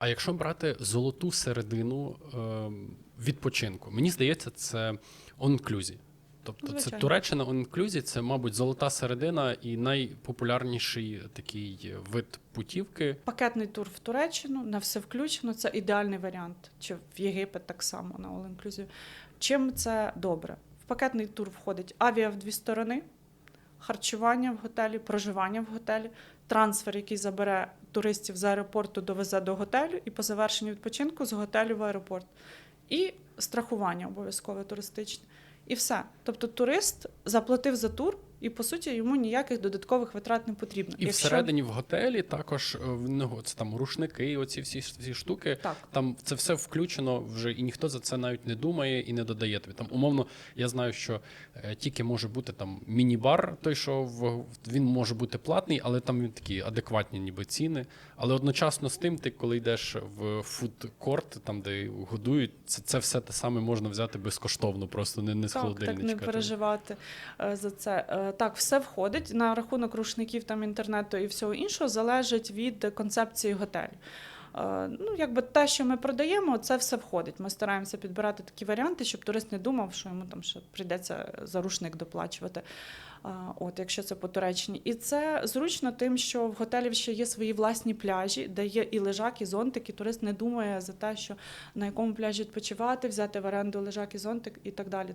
А якщо брати золоту середину ем, відпочинку, мені здається, це онклюзі. Тобто це Туреччина онклюзі, це, мабуть, золота середина і найпопулярніший такий вид путівки. Пакетний тур в Туреччину на все включено. Це ідеальний варіант. Чи в Єгипет так само на All Inclusive. Чим це добре? В пакетний тур входить авіа в дві сторони, харчування в готелі, проживання в готелі, трансфер, який забере туристів з аеропорту, довезе до готелю, і по завершенню відпочинку з готелю в аеропорт. І страхування обов'язкове туристичне. І все. Тобто турист заплатив за тур, і по суті йому ніяких додаткових витрат не потрібно. І всередині в готелі також е, в нього це там рушники, оці всі, всі штуки. Так. Там це все включено вже, і ніхто за це навіть не думає і не додає тобі. Там умовно, я знаю, що е, тільки може бути там міні-бар, той, що в він може бути платний, але там він такі адекватні, ніби ціни. Але одночасно з тим, ти коли йдеш в фудкорт, там де годують, це, це все те саме можна взяти безкоштовно, просто не, не з Так, холодильничка. так не переживати е, за це. Е, Так, все входить на рахунок рушників там інтернету і всього іншого залежить від концепції готелю. Е, Ну, якби те, що ми продаємо, це все входить. Ми стараємося підбирати такі варіанти, щоб турист не думав, що йому там ще прийдеться за рушник доплачувати. От, якщо це по Туреччині. І це зручно тим, що в готелі ще є свої власні пляжі, де є і лежак, і зонтик, і турист не думає за те, що на якому пляжі відпочивати, взяти в оренду лежак і зонтик і так далі.